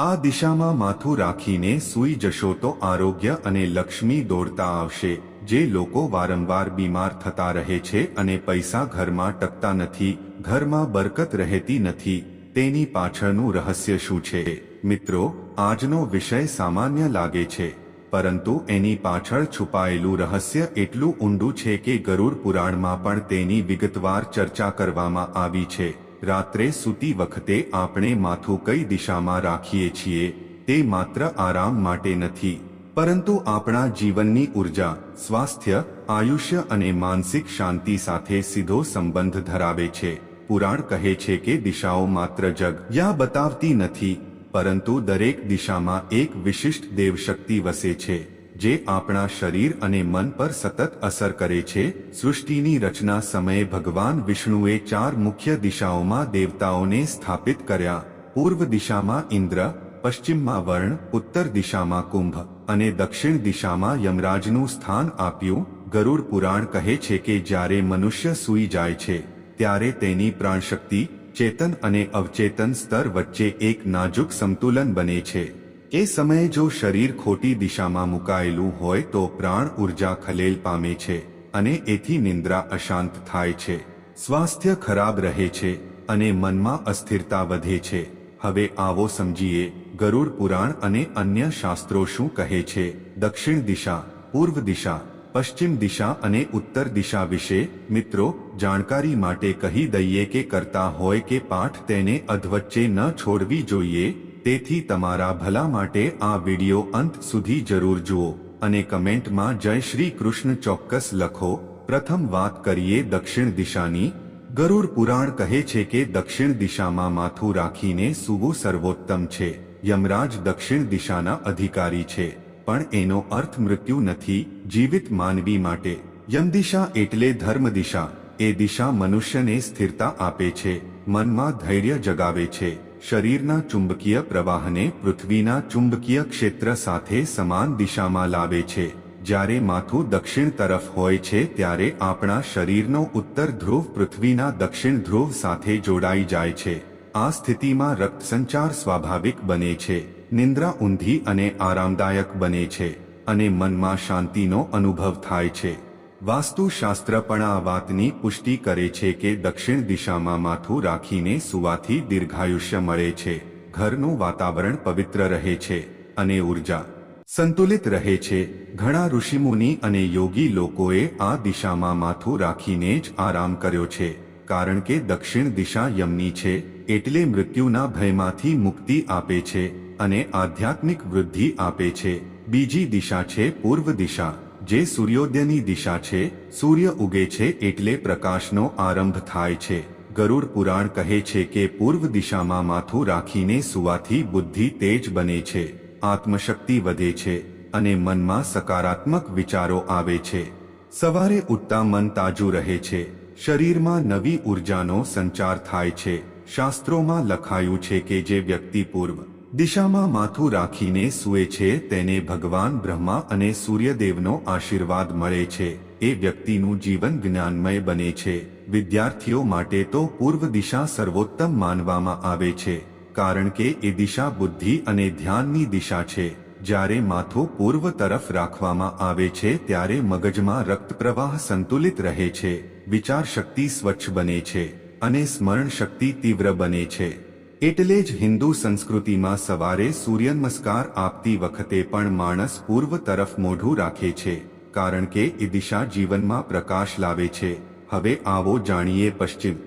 આ દિશામાં માથું રાખીને સૂઈ જશો તો આરોગ્ય અને લક્ષ્મી દોડતા આવશે, જે લોકો વારંવાર બીમાર થતા રહે છે અને પૈસા ઘરમાં ટકતા નથી, ઘરમાં બરકત રહેતી નથી, તેની પાછળનું રહસ્ય શું છે? મિત્રો, આજનો વિષય સામાન્ય લાગે છે, પરંતુ એની પાછળ છુપાયેલું રહસ્ય એટલું ઊંડું છે કે ગરુડ પુરાણમાં પણ તેની વિગતવાર ચર્ચા કરવામાં આવી છે. રાત્રે સૂતી વખતે આપણે માથું કઈ દિશામાં રાખીએ છીએ તે માત્ર આરામ માટે નથી. પરંતુ આપણા જીવનની ઊર્જા, સ્વાસ્થ્ય, આયુષ્ય અને માનસિક શાંતિ સાથે સીધો સંબંધ ધરાવે છે. પુરાણ કહે છે કે દિશાઓ માત્ર જગ યા બતાવતી નથી, પરંતુ દરેક દિશામાં એક વિશિષ્ટ દેવશક્તિ વસે છે. જે આપણા શરીર અને મન પર સતત અસર કરે છે, સૃષ્ટિની રચના સમયે ભગવાન વિષ્ણુએ ચાર મુખ્ય દિશાઓમાં દેવતાઓને સ્થાપિત કર્યા. પૂર્વ દિશામાં ઇન્દ્ર, પશ્ચિમમાં વર્ણ, ઉત્તર દિશામાં કુંભ અને દક્ષિણ દિશામાં યમરાજનું સ્થાન આપ્યું. ગરુડ પુરાણ કહે છે કે જ્યારે મનુષ્ય સૂઈ જાય છે, ત્યારે તેની પ્રાણશક્તિ, ચેતન અને અવચેતન સ્તર વચ્ચે એક નાજુક સંતુલન બને છે. એ સમયે જો શરીર ખોટી દિશામાં મુકાયેલું હોય તો પ્રાણ ઊર્જા ખલેલ પામે છે અને એથી નિંદ્રા અશાંત થાય છે. સ્વાસ્થ્ય ખરાબ રહે છે અને મનમાં અસ્થિરતા વધે છે. હવે આવો સમજીએ, ગરુડ પુરાણ અને અન્ય શાસ્ત્રો શું કહે છે? દક્ષિણ દિશા, પૂર્વ દિશા, પશ્ચિમ દિશા અને ઉત્તર દિશા વિશે? મિત્રો, જાણકારી માટે કહી દઈએ કે કરતા હોય કે પાઠ તેને અધવચ્ચે ન છોડવી જોઈએ. તેથી તમારા ભલા માટે આ વિડિયો અંત સુધી જરૂર જુઓ અને કમેન્ટમાં જય શ્રી કૃષ્ણ ચોક્કસ લખો. પ્રથમ વાત કરીએ દક્ષિણ દિશાની. ગરુડ પુરાણ કહે છે કે દક્ષિણ દિશામાં માથું રાખીને સૂવું સર્વોત્તમ છે. યમરાજ દક્ષિણ દિશાના અધિકારી છે. પણ એનો અર્થ મૃત્યુ નથી, જીવિત માનવી માટે. યમદિશા એટલે ધર્મ દિશા એ દિશા મનુષ્યને સ્થિરતા આપે છે, મનમાં ધૈર્ય જગાવે છે. શરીરના ચુંબકીય પ્રવાહને પૃથ્વીના ચુંબકીય ક્ષેત્ર સાથે સમાન દિશામાં લાવે છે. જ્યારે માથું દક્ષિણ તરફ હોય છે ત્યારે આપણા શરીરનો ઉત્તર ધ્રુવ પૃથ્વીના દક્ષિણ ધ્રુવ સાથે જોડાઈ જાય છે. આ સ્થિતિમાં રક્ત સંચાર સ્વાભાવિક બને છે, નિંદ્રા ઊંધી અને આરામદાયક બને છે અને મનમાં શાંતિનો અનુભવ થાય છે. વાસ્તુશાસ્ત્ર પણ આ વાતની પુષ્ટિ કરે છે કે દક્ષિણ દિશામાં માથું રાખીને સુવાથી દીર્ઘાયુષ્ય મળે છે. ઘરનું વાતાવરણ પવિત્ર રહે છે અને ઊર્જા સંતુલિત રહે છે. ઘણા ઋષિમુનિ અને યોગી લોકોએ આ દિશામાં માથું રાખીને જ આરામ કર્યો છે, કારણ કે દક્ષિણ દિશા યમની છે એટલે મૃત્યુના ભયમાંથી મુક્તિ આપે છે અને આધ્યાત્મિક વૃદ્ધિ આપે છે. બીજી દિશા છે પૂર્વ દિશા. જે સૂર્યોદયની દિશા છે, સૂર્ય ઉગે છે એટલે પ્રકાશનો આરંભ થાય છે. ગરુડ પુરાણ કહે છે કે પૂર્વ દિશામાં માથું રાખીને સુવાથી બુદ્ધિ તેજ બને છે, આત્મશક્તિ વધે છે અને મનમાં સકારાત્મક વિચારો આવે છે. સવારે ઉઠતા મન તાજું રહે છે, શરીરમાં નવી ઉર્જાનો સંચાર થાય છે. શાસ્ત્રોમાં લખાયું છે કે જે વ્યક્તિ પૂર્વ દિશામાં માથું રાખીને સૂએ છે, તેને ભગવાન બ્રહ્મા અને સૂર્યદેવનો આશીર્વાદ મળે છે. એ વ્યક્તિનું જીવન જ્ઞાનમય બને છે. વિદ્યાર્થીઓ માટે તો પૂર્વ દિશા સર્વોત્તમ માનવામાં આવે છે, કારણ કે એ દિશા બુદ્ધિ અને ધ્યાનની દિશા છે. જ્યારે માથું પૂર્વ તરફ રાખવામાં આવે છે, ત્યારે મગજમાં રક્ત પ્રવાહ સંતુલિત રહે છે. વિચાર શક્તિ સ્વચ્છ બને છે અને સ્મરણ શક્તિ તીવ્ર બને છે. એટલે જ હિન્દુ સંસ્કૃતિમાં સવારે સૂર્ય નમસ્કાર આપતી વખતે પણ માણસ પૂર્વ તરફ મોઢું રાખે છે, કારણ કે એ દિશા જીવનમાં પ્રકાશ લાવે છે. હવે આવો જાણીએ પશ્ચિમ.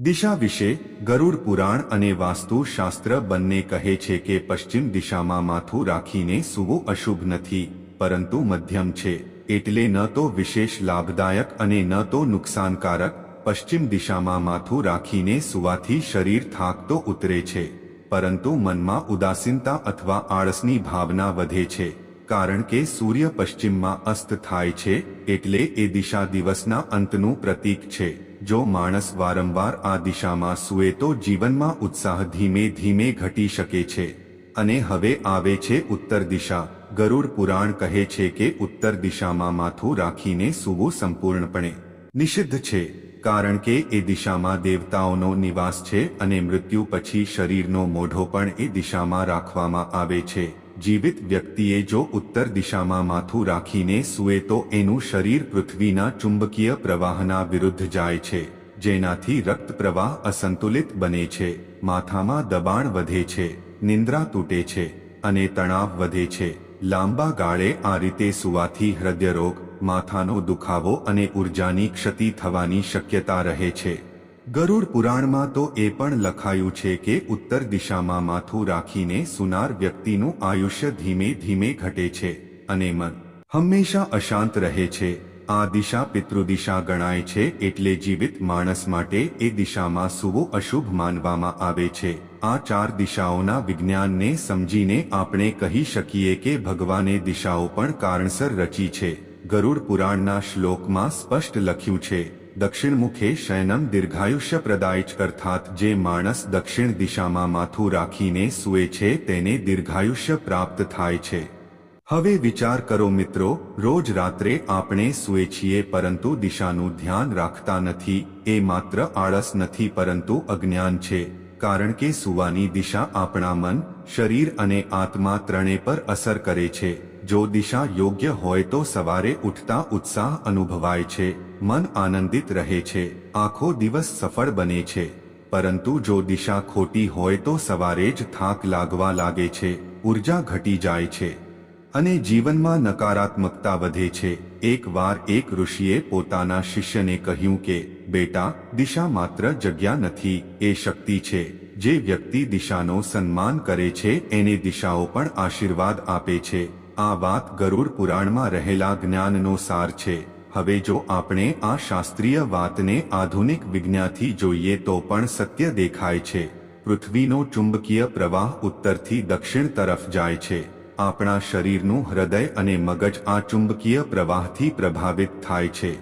દિશા વિશે ગરુડ પુરાણ અને વાસ્તુ શાસ્ત્ર બંને કહે છે કે પશ્ચિમ દિશામાં માથું રાખીને સૂવું અશુભ નથી, પરંતુ મધ્યમ છે. એટલે ન તો વિશેષ લાભદાયક અને ન તો નુકસાનકારક પશ્ચિમ દિશામાં માથું રાખીને સુવાથી શરીર થાક તો ઉતરે છે, પરંતુ મનમાં ઉદાસીનતા અથવા આળસની ભાવના વધે છે, કારણ કે સૂર્ય પશ્ચિમમાં અસ્ત થાય છે, એટલે એ દિશા દિવસના અંતનું પ્રતીક છે. જો માણસ વારંવાર આ દિશામાં સૂએ તો જીવનમાં ઉત્સાહ ધીમે ધીમે ઘટી શકે છે, અને હવે આવે છે ઉત્તર દિશા. ગરુડ પુરાણ કહે છે કે ઉત્તર દિશામાં માથું રાખીને સૂવું સંપૂર્ણપણે. નિષિદ્ધ છે. કારણ કે એ દિશામાં દેવતાઓનો નિવાસ છે અને મૃત્યુ પછી શરીરનો મોઢો પણ એ દિશામાં રાખવામાં આવે છે. જીવિત વ્યક્તિએ જો ઉત્તર દિશામાં માથું રાખીને સૂએ તો એનું શરીર પૃથ્વીના ચુંબકીય પ્રવાહના વિરુદ્ધ જાય છે, જેનાથી રક્ત પ્રવાહ અસંતુલિત બને છે, માથામાં દબાણ વધે છે, નિંદ્રા તૂટે છે અને તણાવ વધે છે. લાંબા ગાળે આ રીતે સુવાથી હૃદયરોગ માથાનો દુખાવો અને ઉર્જાની ક્ષતિ થવાની શક્યતા રહે છે. ગરુડ પુરાણમાં તો એ પણ લખાયું છે કે ઉત્તર દિશામાં માથું રાખીને સુનાર વ્યક્તિનું આયુષ્ય ધીમે ધીમે ઘટે છે અને મન હંમેશા અશાંત રહે છે. આ દિશા પિતૃદિશા ગણાય છે એટલે જીવિત માણસ માટે એ દિશામાં સુવો અશુભ માનવામાં આવે છે. આ ચાર દિશાઓના વિજ્ઞાનને સમજીને આપણે કહી શકીએ કે ભગવાને દિશાઓ પણ કારણસર રચી છે. ગરુડ પુરાણના શ્લોકમાં સ્પષ્ટ લખ્યું છે, દક્ષિણ મુખે શયનમ દીર્ઘાયુષ્ય પ્રદાય અર્થાત જે માણસ દક્ષિણ દિશામાં માથું રાખીને સૂએ છે તેને દીર્ઘાયુષ્ય પ્રાપ્ત થાય છે. હવે વિચાર કરો મિત્રો, રોજ રાત્રે આપણે સૂએ છીએ પરંતુ દિશાનું ધ્યાન રાખતા નથી, એ માત્ર આળસ નથી પરંતુ અજ્ઞાન છે, કારણ કે સુવાની દિશા આપણા મન, શરીર અને આત્મા ત્રણે પર અસર કરે છે. જો દિશા યોગ્ય હોય તો સવારે ઉઠતા ઉત્સાહ અનુભવાય છે, મન આનંદિત રહે છે, આખો દિવસ સફળ બને છે. પરંતુ જો દિશા ખોટી હોય તો સવારે જ થાક લાગવા લાગે છે, ઊર્જા ઘટી જાય છે. અને જીવનમાં નકારાત્મકતા વધે છે. એકવાર એક ઋષિએ પોતાના શિષ્યને કહ્યું કે, બેટા, દિશા માત્ર જગ્યા નથી, એ શક્તિ છે. જે વ્યક્તિ દિશાનો સન્માન કરે છે, એને દિશાઓ પણ આશીર્વાદ આપે છે. આ વાત ગરુડ પુરાણમાં રહેલા જ્ઞાનનો સાર છે. હવે જો આપણે આ શાસ્ત્રીય વાતને આધુનિક વિજ્ઞાથી જોઈએ તો પણ સત્ય દેખાય છે. પૃથ્વીનો ચુંબકીય પ્રવાહ ઉત્તરથી દક્ષિણ તરફ જાય છે. આપણા શરીરનું હૃદય અને મગજ આ ચુંબકીય પ્રવાહથી પ્રભાવિત થાય છે.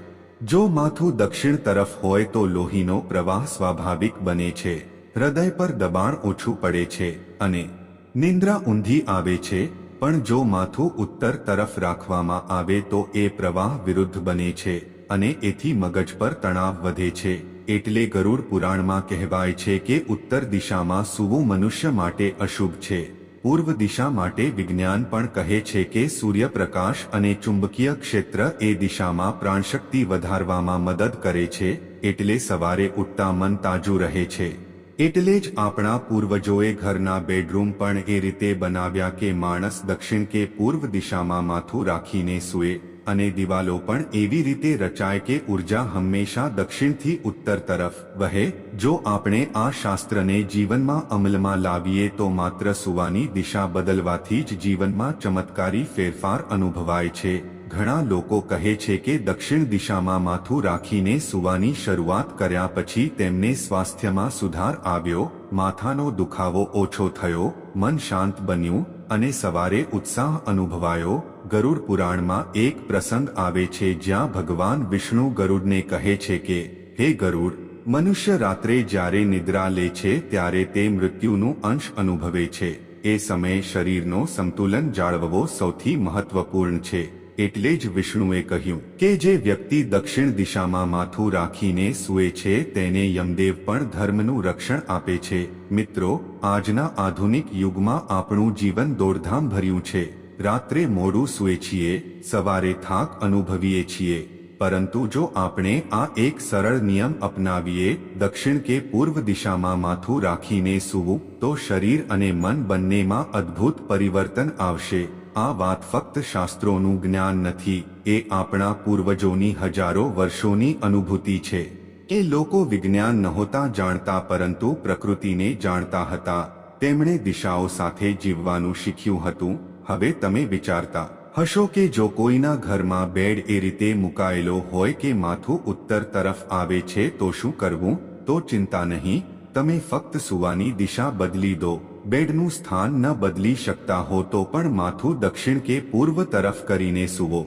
જો માથું દક્ષિણ તરફ હોય તો લોહીનો પ્રવાહ સ્વાભાવિક બને છે. હૃદય પર દબાણ ઓછું પડે છે અને નિંદ્રા ઊંધી આવે છે. પણ જો માથું ઉત્તર તરફ રાખવામાં આવે તો એ પ્રવાહ વિરુદ્ધ બને છે અને એથી મગજ પર તણાવ વધે છે. એટલે ગરુડ પુરાણમાં કહેવાય છે કે ઉત્તર દિશામાં સૂવું મનુષ્ય માટે અશુભ છે. પૂર્વ દિશા માટે વિજ્ઞાન પણ કહે છે કે સૂર્યપ્રકાશ અને ચુંબકીય ક્ષેત્ર એ દિશામાં પ્રાણશક્તિ વધારવામાં મદદ કરે છે, એટલે સવારે ઉઠતા મન તાજું રહે છે. એટલે જ આપણા પૂર્વજોએ ઘરના બેડરૂમ પણ એ રીતે બનાવ્યા કે માણસ દક્ષિણ કે પૂર્વ દિશામાં માથું રાખીને સૂએ અને દિવાલો પણ એવી રીતે રચાય કે ઊર્જા હંમેશા દક્ષિણથી ઉત્તર તરફ વહે. જો આપણે આ શાસ્ત્રને જીવનમાં અમલમાં લાવીએ તો માત્ર સુવાની દિશા બદલવાથી જ જીવનમાં ચમત્કારી ફેરફાર અનુભવાય છે. ઘણા લોકો કહે છે કે દક્ષિણ દિશામાં માથું રાખીને સુવાની શરૂઆત કર્યા પછી તેમને સ્વાસ્થ્યમાં સુધાર આવ્યો, માથાનો દુખાવો ઓછો થયો, મન શાંત બન્યું, અને સવારે ઉત્સાહ અનુભવાયો. ગરુડ પુરાણમાં એક પ્રસંગ આવે છે જ્યાં ભગવાન વિષ્ણુ ગરુડને કહે છે કે, હે ગરુડ, મનુષ્ય રાત્રે જ્યારે નિદ્રા લે છે ત્યારે તે મૃત્યુનું અંશ અનુભવે છે. એ સમયે શરીરનો સંતુલન જાળવવો સૌથી મહત્વપૂર્ણ છે. એટલે જ વિષ્ણુએ કહ્યું, કે જે વ્યક્તિ દક્ષિણ દિશામાં માથું રાખીને સૂએ છે, તેને યમદેવ પણ ધર્મનું રક્ષણ આપે છે. મિત્રો, આજના આધુનિક યુગમાં આપણું જીવન દોડધામ ભર્યું છે. રાત્રે મોડું સૂએ છીએ, સવારે થાક અનુભવીએ છીએ. પરંતુ જો આપણે આ એક સરળ નિયમ અપનાવીએ, દક્ષિણ કે પૂર્વ દિશામાં માથું રાખીને સૂવું, તો શરીર અને મન બંનેમાં અદ્ભુત પરિવર્તન આવશે. આ વાત ફક્ત શાસ્ત્રોનું જ્ઞાન નથી, એ આપણા પૂર્વજોની હજારો વર્ષોની અનુભૂતિ છે. એ લોકો વિજ્ઞાન નહોતા જાણતા પરંતુ પ્રકૃતિને જાણતા હતા. તેમણે દિશાઓ સાથે જીવવાનું શીખ્યું હતું. હવે તમે વિચારતા હશો કે જો કોઈના ઘરમાં બેડ એ રીતે મુકાયેલો હોય કે માથું ઉત્તર તરફ આવે છે તો શું કરવું? તો ચિંતા નહીં, તમે ફક્ત સુવાની દિશા બદલી દો. બેડનું સ્થાન ન બદલી શકતા હો તો પણ માથું દક્ષિણ કે પૂર્વ તરફ કરીને સુવો.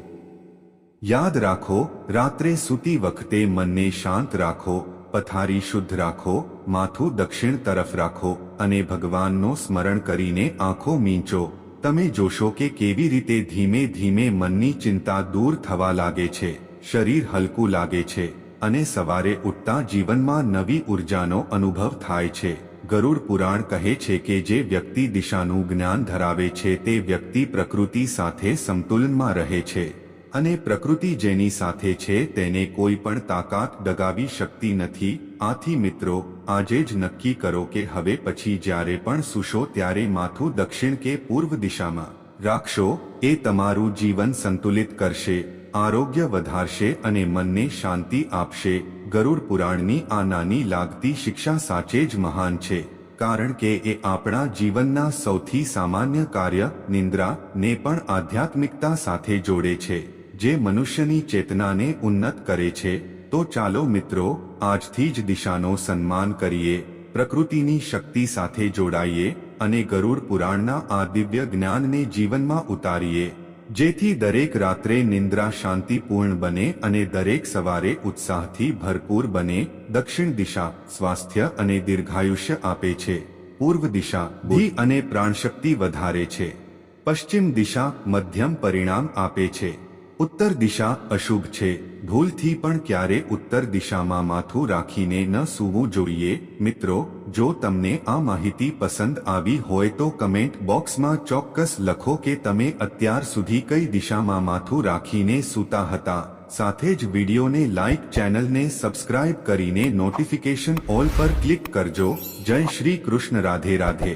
યાદ રાખો, રાત્રે સૂતી વખતે મનને શાંત રાખો, પથારી શુદ્ધ રાખો, માથું દક્ષિણ તરફ રાખો અને ભગવાનનો સ્મરણ કરીને આંખો મીંચો. તમે જોશો કે કેવી રીતે ધીમે ધીમે મનની ચિંતા દૂર થવા લાગે છે, શરીર હલકું લાગે છે અને સવારે ઉઠતા જીવનમાં નવી ઉર્જાનો અનુભવ થાય છે. ગરુડ પુરાણ કહે છે કે જે વ્યક્તિ દિશાનું જ્ઞાન ધરાવે છે તે વ્યક્તિ પ્રકૃતિ સાથે સંતુલનમાં રહે છે અને પ્રકૃતિ જેની સાથે છે તેને કોઈ પણ તાકાત ડગાવી શકતી નથી. આથી મિત્રો, આજે જ નક્કી કરો કે હવે પછી જ્યારે પણ સુશો ત્યારે માથું દક્ષિણ કે પૂર્વ દિશામાં રાખશો, એ તમારું જીવન સંતુલિત કરશે, આરોગ્ય વધારશે અને મનને શાંતિ આપશે. ગરુડ પુરાણની આ નાની લાગતી શિક્ષા સાચે જ મહાન છે, કારણ કે એ આપણા જીવનના સૌથી સામાન્ય કાર્ય, નિંદ્રા, ને પણ આધ્યાત્મિકતા સાથે જોડે છે. જે મનુષ્યની ચેતનાને ઉન્નત કરે છે, તો ચાલો મિત્રો, આજથી જ દિશાનો સન્માન કરીએ, પ્રકૃતિની શક્તિ સાથે જોડાઈએ, અને ગરુડ પુરાણના આ દિવ્ય જ્ઞાનને જીવનમાં ઉતારીએ. જેથી દરેક રાત્રે નિંદ્રા શાંતિપૂર્ણ બને અને દરેક સવારે ઉત્સાહથી ભરપૂર બને, દક્ષિણ દિશા સ્વાસ્થ્ય અને દીર્ઘાયુષ્ય આપે છે. પૂર્વ દિશા બુદ્ધિ અને પ્રાણશક્તિ વધારે છે. પશ્ચિમ દિશા મધ્યમ પરિણામ આપે છે. ઉત્તર દિશા અશુભ છે. ભૂલથી પણ ક્યારે ઉત્તર દિશામાં માથું રાખીને ન સૂવું જોઈએ. મિત્રો જો તમને આ માહિતી પસંદ આવી હોય તો કમેન્ટ બોક્સમાં ચોક્કસ લખો કે તમે અત્યાર સુધી કઈ દિશામાં માથું રાખીને સૂતા હતા. સાથે જ વિડીયોને લાઇક ચેનલને સબસ્ક્રાઇબ કરીને નોટિફિકેશન ઓલ પર ક્લિક કરજો. જય શ્રી કૃષ્ણ, રાધે રાધે.